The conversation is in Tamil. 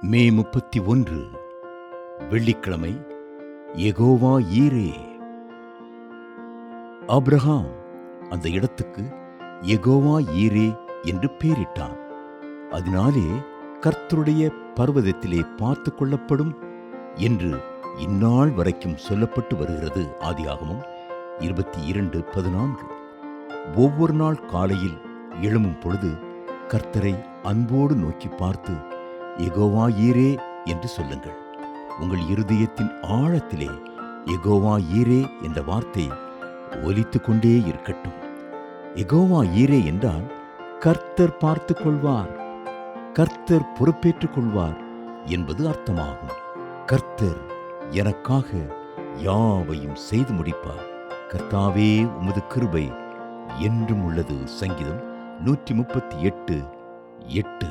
மே முப்பத்தி ஒன்று வெள்ளிக்கிழமை எகோவா ஈரே. ஆப்ரஹாம் அந்த இடத்துக்கு எகோவா ஈரே என்று பெயரிட்டான் அதனாலே கர்த்தருடைய பர்வதத்திலே பார்த்து கொள்ளப்படும் என்று இந்நாள் வரைக்கும் சொல்லப்பட்டு வருகிறது. ஆதியாகமும் இருபத்தி இரண்டு பதினான்கு. ஒவ்வொரு நாள் காலையில் எழும்பும் பொழுது கர்த்தரை அன்போடு நோக்கி பார்த்து எகோவா ஈரே என்று சொல்லுங்கள். உங்கள் இருதயத்தின் ஆழத்திலே எகோவா ஈரே என்ற வார்த்தை ஒலித்து கொண்டே இருக்கட்டும். எகோவா ஈரே என்றால் கர்த்தர் பார்த்து கொள்வார் கர்த்தர் பொறுப்பேற்றுக் கொள்வார் என்பது அர்த்தமாகும். கர்த்தர் எனக்காக யாவையும் செய்து முடிப்பார். கர்த்தாவே உமது கிருபை என்றும் உள்ளது. சங்கீதம் நூற்றி முப்பத்தி எட்டு எட்டு.